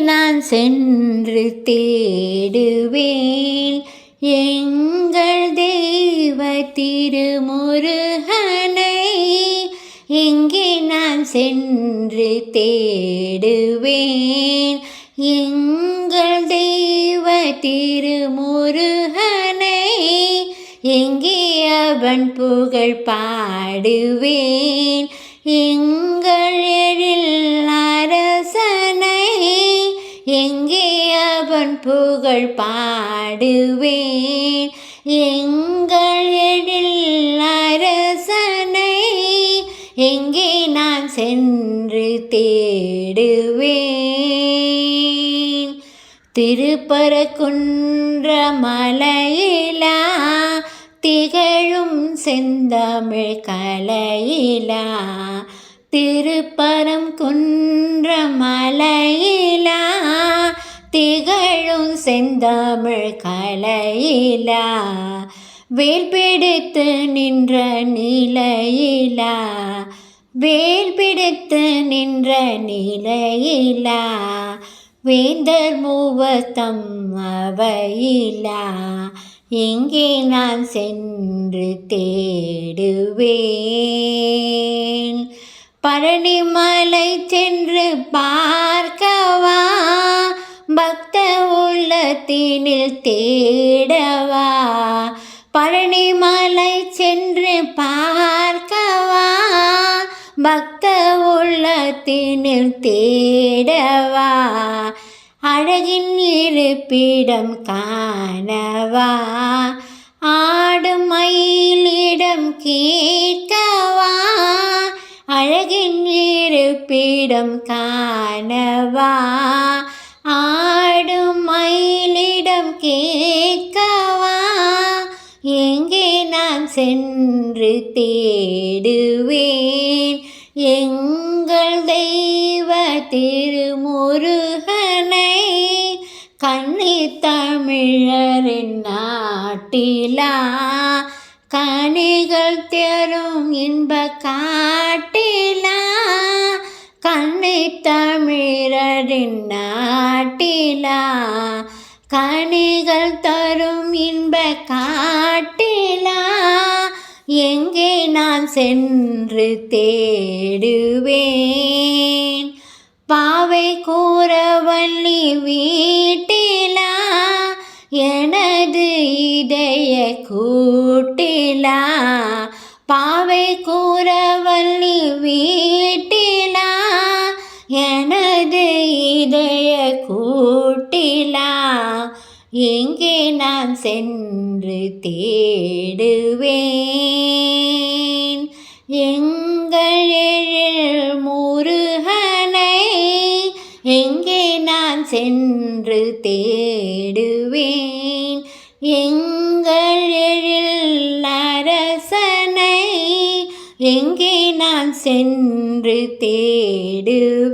நான் சென்று தேடுவேன். எங்கள் தெய்வ திருமுருகனை எங்கே நான் சென்று தேடுவேன். எங்கள் தெய்வ திருமுருகனை எங்கே அவன் புகழ் பாடுவேன். எங்கள் புகழ் பாடுவேன். எங்கள் அரசனை எங்கே நான் சென்று தேடுவேன். திருப்பரக்குன்ற மலையிலா திகழும் செந்தமிழ் கலையிலா. திருப்பரம் குன்ற மலையில் திகழும் செந்தமிழ் கலையிலா வேல் பிடித்து நின்ற நிலையிலா வேல் பிடித்து நின்ற நிலையிலா வேந்தர் மூவத்தம் அவையிலா எங்கே நான் சென்று தேடுவேன்? பழனிமலை சென்று பார்க்க உள்ளத்தினில் தேடவா? பழனிமலை சென்று பார்க்கவா? பக்த உள்ளத்தினில் தேடவா? அழகின் இருப்பிடம் காணவா? ஆடும் மயிலிடம் கேட்கவா? அழகின் இருப்பிடம் காணவா? கேட்கவா? எங்கே நான் சென்று தேடுவேன்? எங்கள் தெய்வ திருமுருகனை கண்ணி தமிழரின் நாட்டிலா கனிகள் தரும் இன்ப காட்டிலா? கண்ணி தமிழரின் நாட்டிலா கனிகள் தரும் இன்ப காட்டிலா? எங்கே நான் சென்று தேடுவேன்? பாவை கூறவள்ளி வீட்டிலா? எனது இதய கூட்டிலா? பாவை கூறவள்ளி வீட்டில்? எங்கே நான் சென்று தேடுவேன்? எங்கள் முருகனை எங்கே நான் சென்று தேடுவேன்? எங்கள் எழில் அரசனை எங்கே நான் சென்று தேடுவேன்?